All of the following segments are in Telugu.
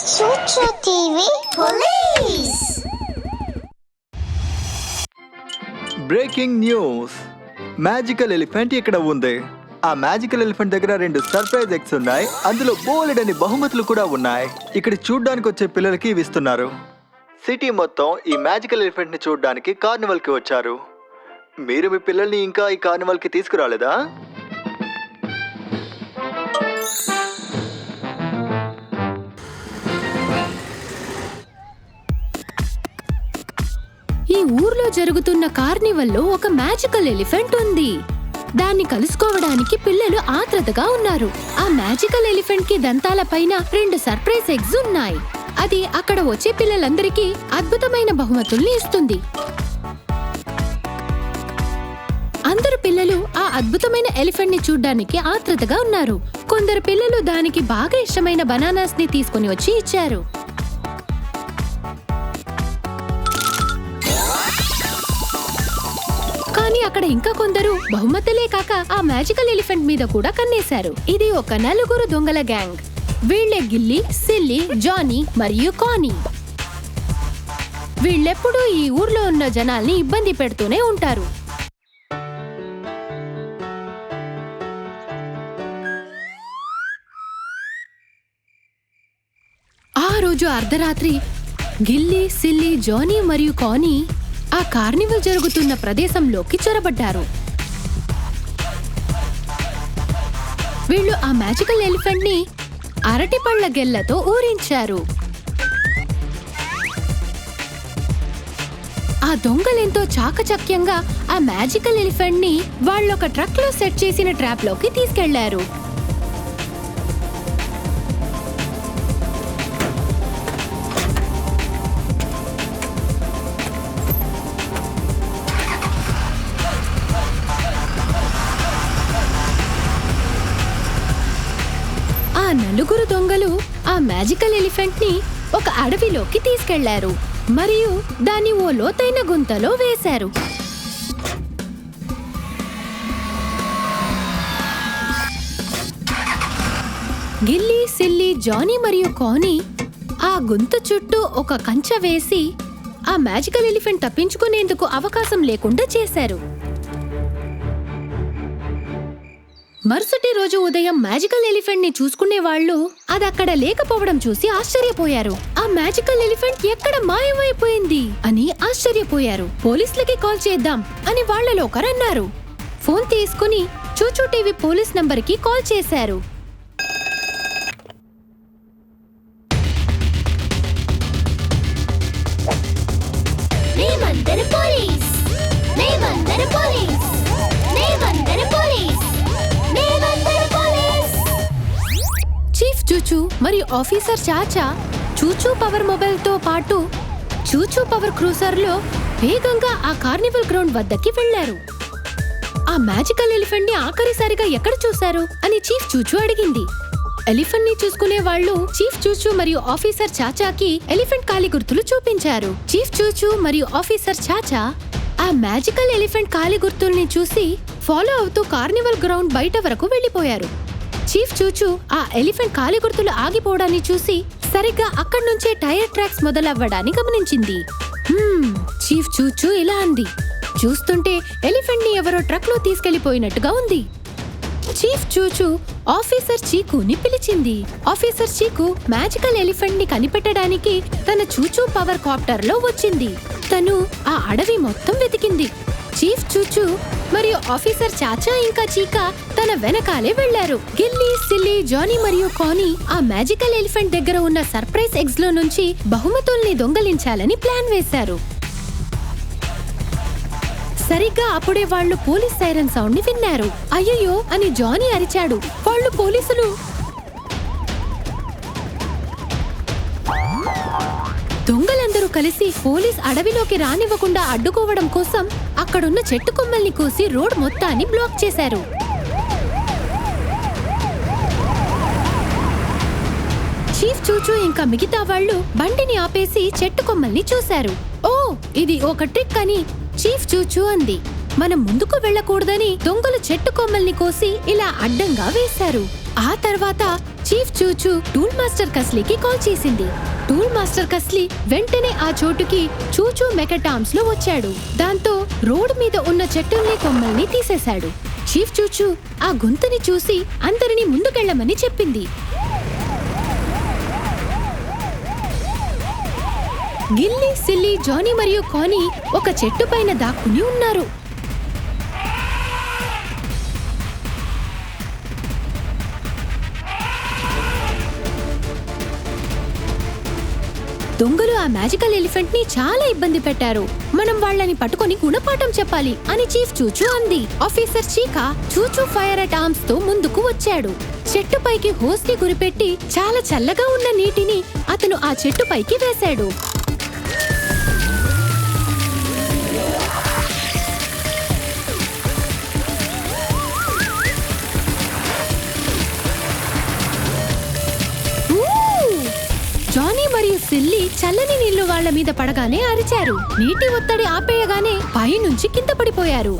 Chuchu TV Police. Breaking news magical elephant ఇక్కడ ఉంది. ఆ మ్యాజికల్ ఎలిఫెంట్ దగ్గర రెండు సర్ప్రైజ్ ఎగ్స్ ఉన్నాయి. అందులో బోలెడని బహుమతులు కూడా ఉన్నాయి. ఇక్కడ చూడ్డానికి వచ్చే పిల్లలకి ఇవి ఇస్తున్నారు. సిటీ మొత్తం ఈ మ్యాజికల్ ఎలిఫెంట్ని చూడడానికి కార్నివల్కి వచ్చారు. మీరు మీ పిల్లల్ని ఇంకా ఈ కార్నివల్కి తీసుకురాలేదా? ఈ జరుగుతున్న కార్నివల్లో ఒక మ్యాజికల్ ఎలిఫెంట్ ఉంది. దాన్ని కలుసుకోవడానికి పిల్లలు ఆత్రతగా ఉన్నారు. ఆ మ్యాజికల్ ఎలిఫెంట్కి దంతాల పైన రెండు సర్ప్రైజ్ ఎగ్స్ ఉన్నాయి. అది అక్కడ వచ్చే పిల్లలందరికీ అద్భుతమైన బహుమతుల్ని ఇస్తుంది. అందరు పిల్లలు ఆ అద్భుతమైన ఎలిఫెంట్ని చూడ్డానికి ఆత్రతగా ఉన్నారు. కొందరు పిల్లలు దానికి బాగా ఇష్టమైన బనానాస్ని తీసుకుని వచ్చి ఇచ్చారు. కానీ అక్కడ ఇంకా కొందరు బహుమతులే కాక ఆ మ్యాజికల్ ఎలిఫెంట్ మీద కూడా కన్నేశారు. ఇది ఒక నలుగురు దొంగల గ్యాంగ్ వీళ్ళే గిల్లీ సిల్లీ జానీ మరియు కానీ. వీళ్ళెప్పుడూ ఈ ఊర్లో ఉన్న జనాల్ని ఇబ్బంది పెడుతూనే ఉంటారు. ఆ రోజు అర్ధరాత్రి గిల్లీ సిల్లీ జానీ మరియు కానీ ఆ కార్నివల్ జరుగుతున్న ప్రదేశంలోకి చొరబడ్డారు. వీళ్ళు ఆ మ్యాజికల్ ఎలిఫెంట్ని అరటిపళ్ళ గెల్లతో ఊరించారు. ఆ దొంగలెంతో చాకచక్యంగా ఆ మ్యాజికల్ ఎలిఫెంట్ని వాళ్ళొక ట్రక్లో సెట్ చేసిన ట్రాప్లోకి తీసుకెళ్ళారు. మ్యాజికల్ ఎలిఫెంట్ని ఒక అడవిలోకి తీసుకెళ్ళారు. మరియు దాన్ని ఓ లోతైన గుంతలో వేశారు. గిల్లీ సిల్లీ జానీ మరియు కానీ ఆ గుంత చుట్టూ ఒక కంచె వేసి ఆ మ్యాజికల్ ఎలిఫెంట్ తప్పించుకునేందుకు అవకాశం లేకుండా చేశారు. మరుసటి రోజు ఉదయం మ్యాజికల్ ఎలిఫెంట్ని చూసుకునే వాళ్ళు అది అక్కడ లేకపోవడం చూసి ఆశ్చర్యపోయారు. ఆ మ్యాజికల్ ఎలిఫెంట్ ఎక్కడ మాయమైపోయింది? అని ఆశ్చర్యపోయారు. పోలీసులకి కాల్ చేద్దాం అని వాళ్ళలో ఒకరు అన్నారు ఫోన్ తీసుకుని చూచూ టీవీ పోలీస్ నంబర్కి కాల్ చేశారు. మరియు ఆఫీసర్ చాచా చూచూ పవర్ మొబైల్తో పాటు చూచూ పవర్ క్రూసర్లో వేగంగా ఆ కార్నివల్ గ్రౌండ్ వద్దకి వెళ్ళారు ఆ మ్యాజికల్ ఎలిఫెంట్ని ఆఖరిసారిగా ఎక్కడ చూశారు అని చీఫ్ చూచూ అడిగింది. ఎలిఫెంట్ని చూసుకునే వాళ్ళు చీఫ్ చూచూ మరియు ఆఫీసర్ చాచాకి ఎలిఫెంట్ కాలి గుర్తులు చూపించారు. చీఫ్ చూచూ మరియు ఆఫీసర్ చాచా ఆ మ్యాజికల్ ఎలిఫెంట్ కాలి గుర్తుల్ని చూసి ఫాలో అవుతూ కార్నివల్ గ్రౌండ్ బయట వరకు వెళ్ళిపోయారు చీఫ్ చూచు ఆ ఎలిఫెంట్ కాలి గుర్తులు ఆగిపోవడాన్ని చూసి సరిగ్గా అక్కడి నుంచే టైర్ ట్రాక్స్ మొదలవ్వడాన్ని గమనించింది. చీఫ్ చూచు ఇలా అంది. చూస్తుంటే ఎలిఫెంట్ని ఎవరో ట్రక్లో తీసుకెళ్ళిపోయినట్టుగా ఉంది. చీఫ్ చూచు ఆఫీసర్ చీకుని పిలిచింది. ఆఫీసర్ చీకు మ్యాజికల్ ఎలిఫెంట్ని కనిపెట్టడానికి తన చూచు పవర్ కాప్టర్లో వచ్చింది. తను ఆ అడవి మొత్తం వెతికింది. చీఫ్ చూచు మరియు ఆఫీసర్ చాచా ఇంకా చీకా తన వెనకాలే వెళ్ళారు గిల్లీ సిల్లీ జానీ మరియు కానీ ఆ మ్యాజికల్ ఎలిఫెంట్ దగ్గర ఉన్న సర్ప్రైజ్ ఎగ్స్లో నుంచి బహుమతుల్ని దొంగలించాలని ప్లాన్ వేశారు. సరిగ్గా అప్పుడే వాళ్ళు పోలీస్ సైరన్ సౌండ్ని విన్నారు. అయ్యయ్యో అని జానీ అరిచాడు. వాళ్ళు పోలీసులు దొంగలందరూ కలిసి పోలీస్ అడవిలోకి రానివ్వకుండా అడ్డుకోవడం కోసం అక్కడున్న చెట్టు కొమ్మల్ని కోసి రోడ్ మొత్తాన్ని బ్లాక్ చేశారు. చీఫ్ చూచూ ఇంకా మిగతా వాళ్ళు బండిని ఆపేసి చెట్టు కొమ్మల్ని చూశారు. ఓ ఇది ఒక ట్రిక్ అని చీఫ్ చూచూ అంది. మనం ముందుకు వెళ్ళకూడదని దొంగలు చెట్టు కొమ్మల్ని కోసి ఇలా అడ్డంగా వేశారు. ఆ తర్వాత చీఫ్ చూచు టూల్ మాస్టర్ కస్లీకి కాల్ చేసింది. టూల్ మాస్టర్ కస్లీ వెంటనే ఆ చోటుకి చూచూ మెకటామ్స్లో వచ్చాడు. దాంతో రోడ్ మీద ఉన్న చెట్టుల్ని కొమ్మల్ని తీసేశాడు. చీఫ్ చూచు ఆ గుంతని చూసి అందరినీ ముందుకెళ్ళమని చెప్పింది. గిల్లీ సిల్లీ జానీ మరియు కానీ ఒక చెట్టు పైన దాక్కుని ఉన్నారు. దొంగలు ఆ మ్యాజికల్ ఎలిఫెంట్ని చాలా ఇబ్బంది పెట్టారు. మనం వాళ్ళని పట్టుకొని గుణపాఠం చెప్పాలి అని చీఫ్ చూచూ అంది. Officer Chika ChuChu fire at ఆర్మ్స్తో ముందుకు వచ్చాడు. చెట్టుపైకి హోస్ని గురిపెట్టి చాలా చల్లగా ఉన్న నీటిని అతను ఆ చెట్టుపైకి వేశాడు. సిల్లీ చల్లని నీళ్ళు వాళ్ళ మీద పడగానే అరిచారు. నీటి ఒత్తిడి ఆపేయగానే పైనుంచి కింద పడిపోయారు.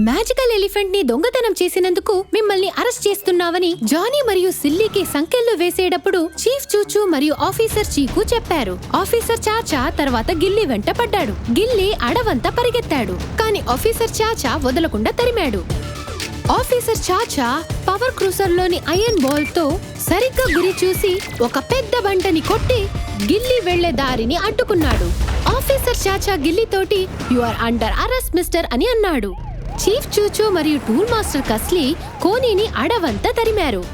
మ్యాజికల్ ఎలిఫెంట్ని దొంగతనం చేసినందుకు మిమ్మల్ని అరెస్ట్ చేస్తున్నావని జానీ మరియు సిల్లీకి సంకెళ్ళు వేసేటప్పుడు చీఫ్ చూచు మరియు ఆఫీసర్ చీకు చెప్పారు. ఆఫీసర్ చాచా తర్వాత గిల్లీ వెంట పడ్డాడు. గిల్లీ అడవంతా పరిగెత్తాడు. కానీ ఆఫీసర్ చాచా వదలకుండా తరిమాడు. ఆఫీసర్ చాచా పవర్ క్రూసర్లోని ఐరన్ బాల్తో సరిగ్గా గురి చూసి ఒక పెద్ద బంటని కొట్టి గిల్లీ వెళ్ళే దారిని అడ్డుకున్నాడు. Officer Chacha గిల్లీతోటి you are under arrest mister అని అన్నాడు. చీఫ్ చూచూ మరియు టూల్ మాస్టర్ కస్లీ కోనీని అడవంతా తరిమారు.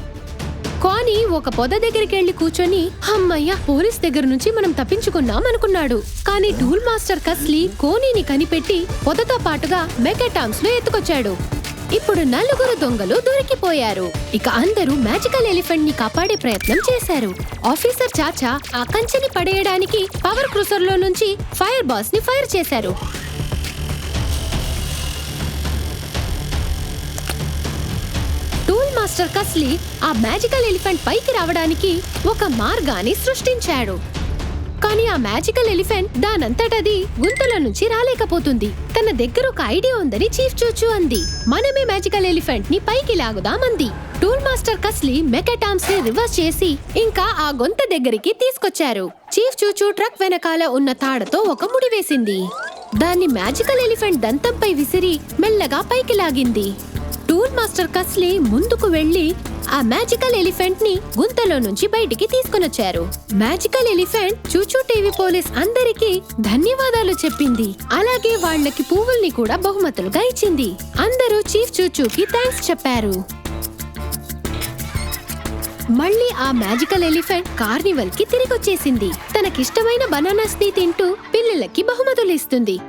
కోని ఒక పొద దగ్గరికి వెళ్ళి కూర్చొని అమ్మయ్య పోలీస్ దగ్గర నుంచి మనం తప్పించుకున్నాం అనుకున్నాడు. కానీ టూల్ మాస్టర్ కస్లీ కోనీని కనిపెట్టి పొదతో పాటుగా మెకెటామ్స్లో ఎత్తుకొచ్చాడు. ఇప్పుడు నలుగురు దొంగలు దొరికిపోయారు. ఇక అందరూ మ్యాజికల్ ఎలిఫెంట్ని కాపాడే ప్రయత్నం చేశారు. ఆఫీసర్ చాచా ఆ కంచెని పడేయడానికి పవర్ క్రూసర్లో నుంచి ఫైర్ బాస్ని ఫైర్ చేశారు. టూల్ మాస్టర్ కస్లీ ఆ మ్యాజికల్ ఎలిఫెంట్ పైకి రావడానికి ఒక మార్గాన్ని సృష్టించాడు. కానీ ఆ మ్యాజికల్ ఎలిఫెంట్ దానంతటది గుంతల నుంచి రాలేకపోతుంది. తన దగ్గర ఒక ఐడియా ఉందని చీఫ్ చూచు అంది. మనమే మ్యాజికల్ ఎలిఫెంట్ని పైకి లాగుదామంది. టూల్ మాస్టర్ కస్లీ మెకటామ్స్ని రివర్స్ చేసి ఇంకా ఆ గొంత దగ్గరికి తీసుకొచ్చారు. చీఫ్ చూచు ట్రక్ వెనకాల ఉన్న తాడతో ఒక ముడి వేసింది. దాన్ని మ్యాజికల్ ఎలిఫెంట్ దంతంపై విసిరి మెల్లగా పైకి లాగింది. టూల్ మాస్టర్ కస్లీ ముందుకు వెళ్ళి ఆ మ్యాజికల్ ఎలిఫెంట్ని గుంతలో నుంచి బయటికి తీసుకునొచ్చారు. Magical elephant Chuchu TV police అందరికీ ధన్యవాదాలు చెప్పింది. అలాగే వాళ్ళకి పువ్వుల్ని కూడా బహుమతులుగా ఇచ్చింది. అందరూ చీఫ్ చూచూకి థ్యాంక్స్ చెప్పారు. మళ్ళీ ఆ మ్యాజికల్ ఎలిఫెంట్ కార్నివల్కి తిరిగొచ్చేసింది. తనకిష్టమైన బనానాస్ని తింటూ పిల్లలకి బహుమతులు ఇస్తుంది.